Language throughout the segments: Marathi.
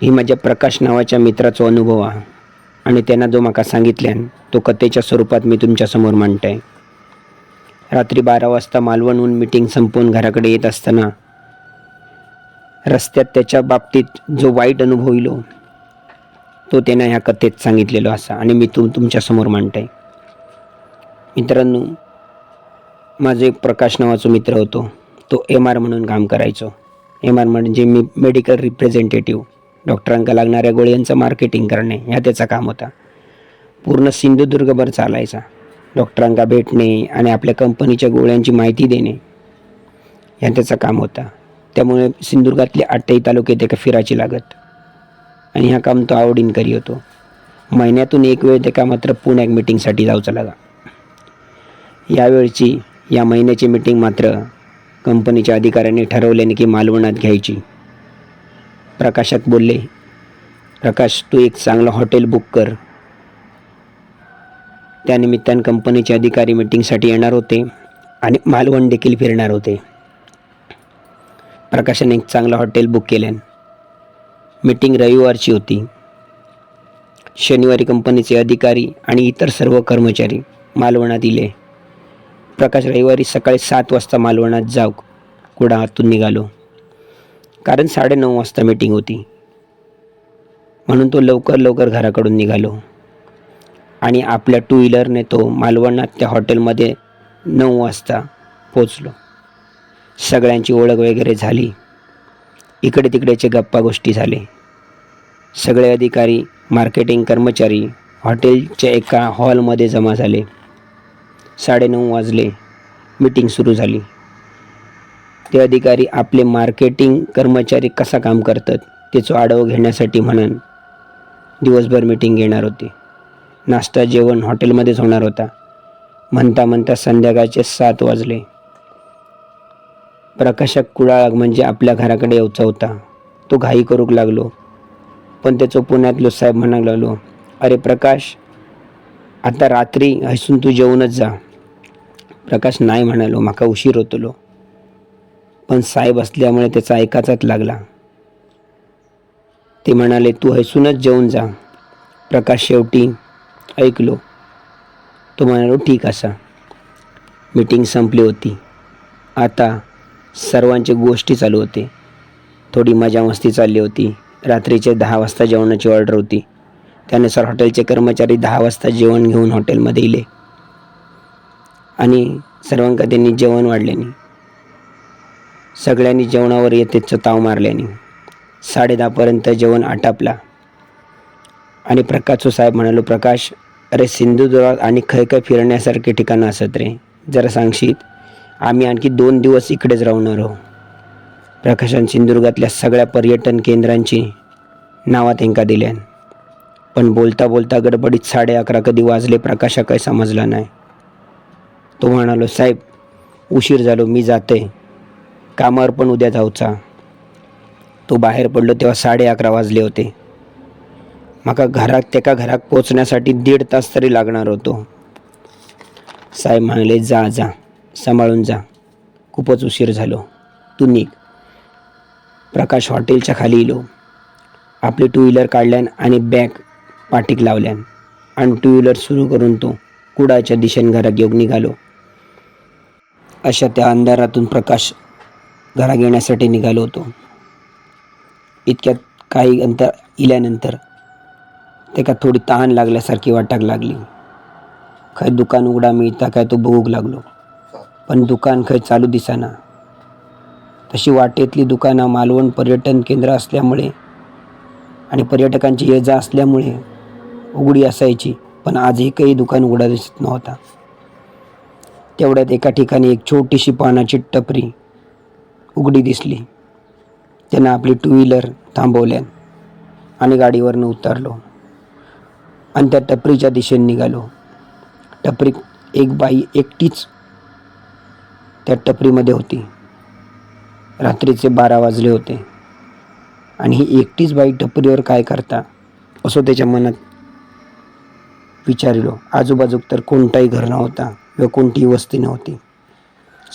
ही माझ्या प्रकाश नावाच्या मित्राचो अनुभव आहे. आणि त्यांना जो म्हाका सांगितल्यान तो कथेच्या स्वरूपात मी तुमच्यासमोर मांडतोय. रात्री बारा वाजता मालवणहून मीटिंग संपवून घराकडे येत असताना रस्त्यात त्याच्या बाबतीत जो वाईट अनुभव येलो तो त्यानं ह्या कथेत सांगितलेलो असा. आणि मी तुम तुमच्यासमोर मांडतोय. मित्रांनो माझा एक प्रकाश नावाचा मित्र होतो. तो एम आर म्हणून काम करायचो. एम आर म्हणजे मी मेडिकल रिप्रेझेंटेटिव्ह डॉक्टरांका लागणाऱ्या गोळ्यांचं मार्केटिंग करणे ह्या त्याचा काम होता. पूर्ण सिंधुदुर्गभर चालायचा. डॉक्टरांका भेटणे आणि आपल्या कंपनीच्या गोळ्यांची माहिती देणे ह्या त्याचं काम होता. त्यामुळे सिंधुदुर्गातले आठही तालुके ते का फिरायची लागत. आणि हा काम तो आवडीन करी होतो. महिन्यातून एक वेळ ते मात्र पुण्यात मिटिंगसाठी जाऊचा लागा. यावेळची या महिन्याची मीटिंग मात्र कंपनीच्या अधिकाऱ्यांनी ठरवल्याने की मालवणात घ्यायची. प्रकाशात बोलले प्रकाश तू एक चांगलं हॉटेल बुक कर. त्यानिमित्तानं कंपनीचे अधिकारी मीटिंगसाठी येणार होते आणि मालवण देखील फिरणार होते. प्रकाशाने एक चांगलं हॉटेल बुक केल्यान मीटिंग रविवारची होती. शनिवारी कंपनीचे अधिकारी आणि इतर सर्व कर्मचारी मालवणात इले. प्रकाश रविवारी सकाळी सात वाजता मालवणात जाऊ कुडा हातून निघालो. कारण साडेनऊ वाजता मीटिंग होती. म्हणून तो लवकर लवकर घराकडून निघालो. आणि आपल्या टू व्हीलरने तो मालवणात त्या हॉटेलमध्ये नऊ वाजता पोचलो सगळ्यांची ओळख वगैरे झाली. इकडे तिकडेचे गप्पा गोष्टी झाले. सगळे अधिकारी मार्केटिंग कर्मचारी हॉटेलच्या एका हॉलमध्ये जमा झाले. साडेनऊ वाजले. मीटिंग सुरू झाली. ते अधिकारी आपले मार्केटिंग कर्मचारी कसा काम करतात त्याचं आढावा घेण्यासाठी म्हणून दिवसभर मीटिंग घेणार होते. नाश्ता जेवण हॉटेलमध्येच होणार होता. म्हणता म्हणता संध्याकाळचे सात वाजले. प्रकाशक कुडाळ म्हणजे आपल्या घराकडे यायचा होता. तो घाई करूक लागलो. पण त्याचं पुण्यातलो साहेब म्हणायला लागलो अरे प्रकाश आता रात्री हसून तू जेवूनच जा. प्रकाश नाही म्हणालो माका उशीर होतलो. पण साहेब असल्यामुळे त्याचा ऐकाचाच लागला. ते म्हणाले तू हैसूनच जेवून जा. प्रकाश शेवटी ऐकलो. तो म्हणालो ठीक असा. मीटिंग संपली होती. आता सर्वांचे गोष्टी चालू होते. थोडी मजा मस्ती चालली होती. रात्रीचे दहा वाजता जेवणाची ऑर्डर होती. त्यानुसार हॉटेलचे कर्मचारी दहा वाजता जेवण घेऊन हॉटेलमध्ये इले. आणि सर्वांका त्यांनी जेवण वाढल्याने. सगळ्यांनी जेवणावर येतेच ताव मारल्याने. साडे दहापर्यंत जेवण आटापला. आणि प्रकाशो साहेब म्हणालो प्रकाश अरे सिंधुदुर्गात आणि खय खय फिरण्यासारखे ठिकाणं असत रे. जरा सांगशीत आम्ही आणखी दोन दिवस इकडेच राहणार आहोत प्रकाशाने सिंधुदुर्गातल्या सगळ्या पर्यटन केंद्रांची नावात त्यांका दिल्यान. पण बोलता बोलता गडबडीत साडे अकरा कधी वाजले प्रकाशा काही समजला नाही. तो म्हणालो साहेब उशीर झालो मी जाते कामावर पण उद्या जाऊचा. तो बाहेर पडलो तेव्हा साडे अकरा वाजले होते. माका घरात त्याका घरात पोचण्यासाठी दीड तास तरी लागणार होतो. साहेब म्हणाले जा जा सांभाळून जा. खूपच उशीर झालो. तू निघ. प्रकाश हॉटेलच्या खाली इलो. आपली टू व्हीलर काढल्यान आणि बॅग पाठीक लावल्यान. आणि टू व्हीलर सुरू करून तो कुडाच्या दिशेने घरात घेऊन निघालो. अशा त्या अंधारातून प्रकाश घरा घेण्यासाठी निघालो होतो. इतक्यात काही अंतर इल्यानंतर त्याका थोडी तहान लागल्यासारखी वाटाक लागली. खंय दुकान उघडा मिळता काय तो बघूक लागलो. पण दुकान खंय चालू दिसाना. तशी वाटेतली दुकानं मालवण पर्यटन केंद्र असल्यामुळे आणि पर्यटकांची ये जा असल्यामुळे उघडी असायची पण आज एकही दुकान उघडा दिसत नव्हता. तेवढ्यात एका ठिकाणी एक छोटीशी पानाची टपरी उघडी दिसली. त्यानं आपली टू व्हीलर थांबवल्या आणि गाडीवरनं उतरलो. आणि त्या टपरीच्या दिशेने निघालो. टपरी एक बाई एकटीच त्या टपरीमध्ये होती. रात्रीचे बारा वाजले होते. आणि ही एकटीच बाई टपरीवर काय करता असं त्याच्या मनात विचारलो. आजूबाजूक तर कोणताही घर नव्हता किंवा कोणतीही वस्ती नव्हती.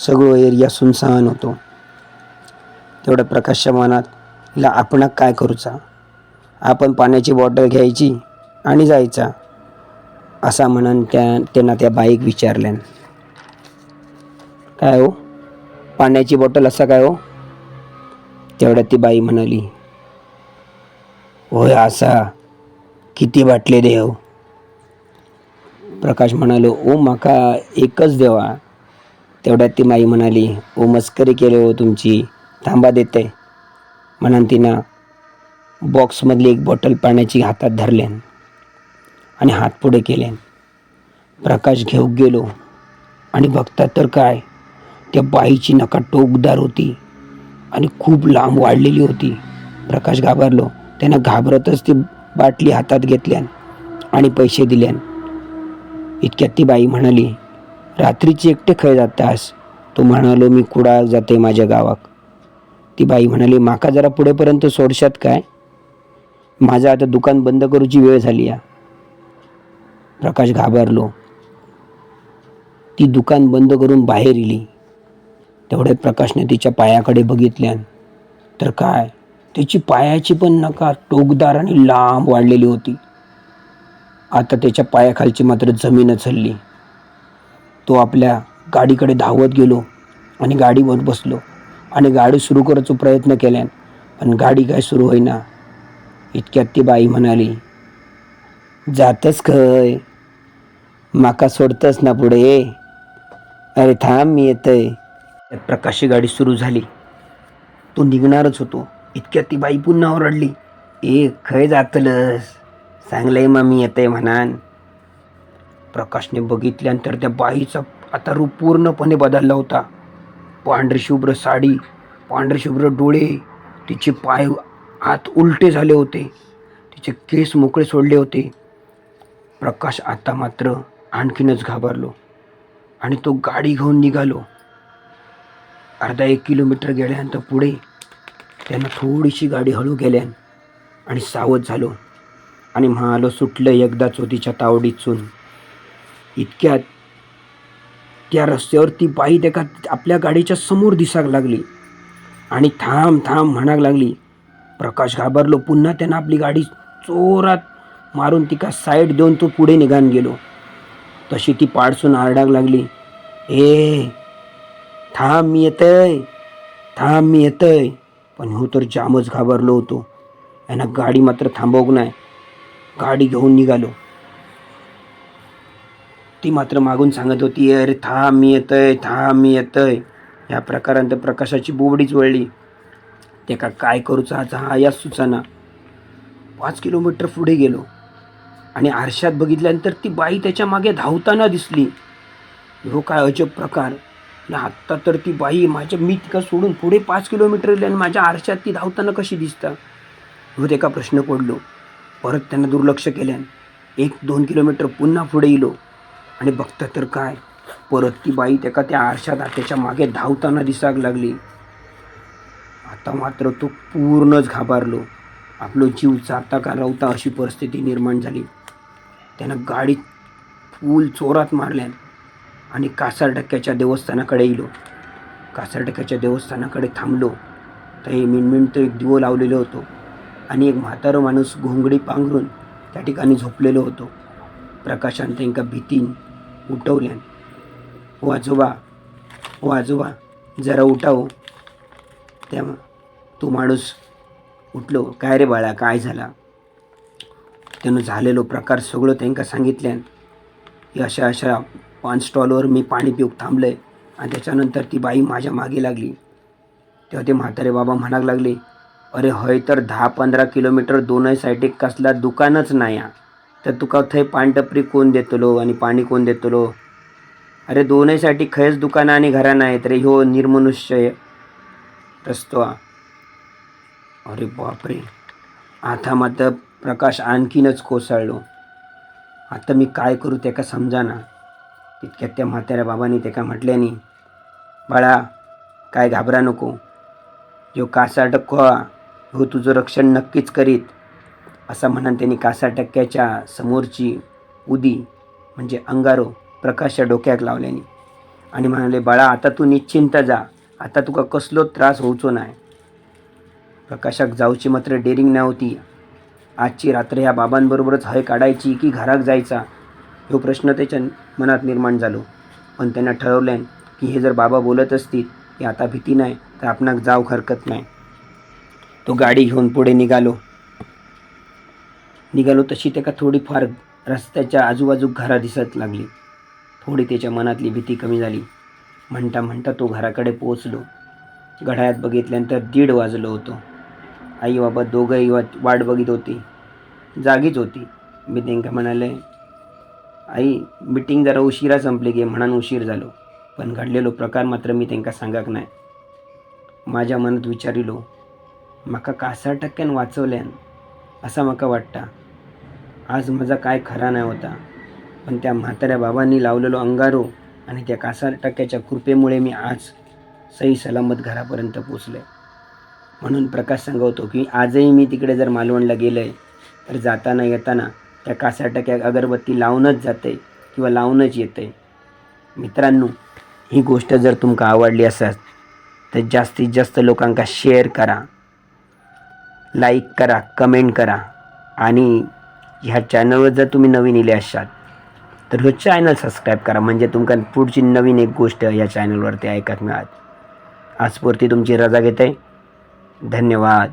सगळं एरिया सुनसान होतो. तेवढ्या प्रकाशच्या मनात ला आपण काय करूचा? आपण पाण्याची बॉटल घ्यायची आणि जायचा असा म्हणून त्या त्यांना त्या बाईक विचारल्यान. काय हो? पाण्याची बॉटल असा काय हो? तेवढ्यात ती बाई म्हणाली होय असा. किती बाटले देव हो. प्रकाश म्हणालो ओ माका एकच देवा. तेवढ्यात ती माई म्हणाली ओ मस्करी केली हो तुमची. थांबा देते. म्हणून तिनं बॉक्समधली एक बॉटल पाण्याची हातात धरल्यान आणि हात पुढे केल्यान प्रकाश घेऊ गेलो. आणि बघता तर काय त्या बाईची नका टोकदार होती आणि खूप लांब वाढलेली होती. प्रकाश घाबरलो. त्यानं घाबरतच ती बाटली हातात घेतल्यान आणि पैसे दिल्यान. इतक्यात ती बाई म्हणाली रात्रीची एकटे खय जातास तो म्हणालो मी कुडाळ जाते माझ्या गावाक. ती बाई म्हणाली माका जरा पुढेपर्यंत सोडशात काय? माझं आता दुकान बंद करूची वेळ झाली या. प्रकाश घाबरलो. ती दुकान बंद करून बाहेर इली. तेवढ्यात प्रकाशने तिच्या पायाकडे बघितल्यान तर काय? तिची पायाची पण नकार टोकदार आणि लांब वाढलेली होती. आता त्याच्या पायाखालची मात्र जमीनच हल्ली तो आपल्या गाडीकडे धावत गेलो आणि गाडीवर बसलो. आणि गाडी सुरू करायचा प्रयत्न केल्यान पण गाडी काय सुरू होईना. इतक्यात ती बाई म्हणाली जातच खय? माका सोडतच ना पुढे? अरे थांब मी येतय. त्यात प्रकाशची गाडी सुरू झाली. तो निघणारच होतो. इतक्यात ती बाई पुन्हा ओरडली ए खय जातलस? सांगलंय मग मी येतय म्हणान. प्रकाशने बघितल्यानंतर त्या बाईचा आता रूप पूर्णपणे बदलला होता. पांढरी शुभ्र साडी पांढरे शुभ्र डोळे तिचे पाय हात उलटे झाले होते. तिचे केस मोकळे सोडले होते. प्रकाश आता मात्र आणखीनच घाबरलो आणि तो गाडी घेऊन निघालो. अर्धा एक किलोमीटर गेल्यानंतर पुढे त्यांना थोडीशी गाडी हळू गेल्यान आणि सावध झालो आणि म्हणालो सुटलं एकदाच तिच्या तावडीतून. इतक्यात त्या रस्त्यावर ती बाई त्या आपल्या गाडीच्या समोर दिसाक लागली. आणि थांब थांब म्हणाक लागली प्रकाश घाबरलो पुन्हा त्यानं आपली गाडी चोरात मारून तिका साईड देऊन तो पुढे निघान गेलो. तशी ती पाडसून आरडाक लागली ए थांब मी येतय थांब मी येतय. पण हो तर जामच घाबरलो होतो. यानं गाडी मात्र थांबवू नाही. गाडी घेऊन निघालो. ती मात्र मागून सांगत होती अरे थांब मी येतय थांब मी येतय. ह्या प्रकारांत प्रकाशाची बोबडीच वळली. ते का काय करूचा हा या सुचाना. पाच किलोमीटर पुढे गेलो. आणि आरशात बघितल्यानंतर ती बाई त्याच्यामागे धावताना दिसली. हो काय अजब प्रकार. आणि आत्ता तर ती बाई माझ्या मी तिका सोडून पुढे पाच किलोमीटर गेली आणि माझ्या आरशात ती धावताना कशी दिसता? हो ते का प्रश्न पडलो. परत त्यांना दुर्लक्ष केल्यान एक दोन किलोमीटर पुन्हा पुढे गेलो आणि बघता तर काय परत ती बाई त्याका त्या आरशात त्याच्यामागे धावताना दिसाक लागली. आता मात्र तो पूर्णच घाबरलो. आपलो जीव जाता का रावता अशी परिस्थिती निर्माण झाली. त्यानं गाडीत फूल चोरात मारल्यान आणि कासारटक्क्याच्या देवस्थानाकडे येलो कासारटक्क्याच्या देवस्थानाकडे थांबलो. तर हे मिणमिणतो एक दिवो लावलेलो होतो आणि एक म्हातारं माणूस घोंगडी पांघरून त्या ठिकाणी झोपलेलो होतो. प्रकाशान त्यांका भीतीन उठवल्यान वाजोबा आजोबा आजोबा जरा उठाव. त्या तो माणूस उठलो. काय रे बाळा काय झाला? त्यानं झालेलो प्रकार सगळं त्यांका सांगितल्यान की अशा अशा पान स्टॉलवर मी पाणी पिऊक आहे आणि त्याच्यानंतर ती बाई माझ्या मागे लागली. तेव्हा ते म्हातारे बाबा म्हणायला लागले अरे हय तर दहा पंधरा किलोमीटर दोनही सायडीक कसला दुकानच नाही आहे तर तुका थंय पानटपरी कोण देतलो आणि पाणी कोण देतलो? अरे दोनहीसाठी खयच दुकानं आणि घरा नाहीत रे ह्यो निर्मनुष्य रस्तो. हा. अरे बापरे. आता मात्र प्रकाश आणखीनच कोसळलो. आता मी काय करू त्याका समजाना. तितक्यात त्या म्हाताऱ्या बाबांनी त्याका म्हटल्यानी बाळा काय घाबरा नको. जो कासा टक्का हो तुझं रक्षण नक्कीच करीत. असं म्हणून त्यांनी कासा टक्क्याच्या समोरची उदी म्हणजे अंगारो प्रकाशच्या डोक्यात लावल्याने. आणि म्हणाले बाळा आता तू निश्चिंत जा. आता तुका कसलो त्रास होऊचो नाही प्रकाशाक जाऊची मात्र डेरिंग नव्हती. आजची रात्र ह्या बाबांबरोबरच हय काढायची की घराक जायचा ह्यो प्रश्न त्याच्या मनात निर्माण झालो. पण त्यांना ठरवल्यान की हे जर बाबा बोलत असतील की आता भीती नाही तर आपणाक जाऊ हरकत नाही तो गाडी घेऊन पुढे निघालो. निघालो तशी त्याका थोडीफार रस्त्याच्या आजूबाजू घरा दिसत लागली. थोडी त्याच्या मनातली भीती कमी झाली. म्हणता म्हणता तो घराकडे पोहोचलो. घड्याळात बघितल्यानंतर दीड वाजलो होतो. आई बाबा दोघंही वा- वाट बघित होती. जागीच होती. मी त्यांना म्हणाले आई मिटिंग जरा उशिरा संपली गे म्हणून उशीर झालो. पण घडलेलो प्रकार मात्र मी त्यांना सांगाक नाही माझ्या मनात विचारिलो म्हाका कासा टक्क्यान वाचवल्यान असा म्हाका वाटता. आज माझा काय खरा नाही होता. पण त्या म्हाताऱ्या बाबांनी लावलेलो अंगारो आणि त्या कासा टक्क्याच्या कृपेमुळे मी आज सही सलामत घरापर्यंत पोचले म्हणून प्रकाश सांगवतो की आजही मी तिकडे जर मालवणला गेलं आहे तर जाताना येताना त्या कासाटक्या अगरबत्ती लावूनच जाते किंवा लावूनच येते. मित्रांनो ही गोष्ट जर तुमका आवडली असत तर जास्तीत जास्त लोकांका शेअर करा. लाईक करा कमेंट करा आणि ह्या चॅनलवर जर तुम्ही नवीन इले असाल तर हो चॅनल सबस्क्राईब करा. म्हणजे तुमका पुढची नवीन एक गोष्ट या चॅनलवरती ऐकत मिळाल. आजपुरती तुमची रजा घेते धन्यवाद.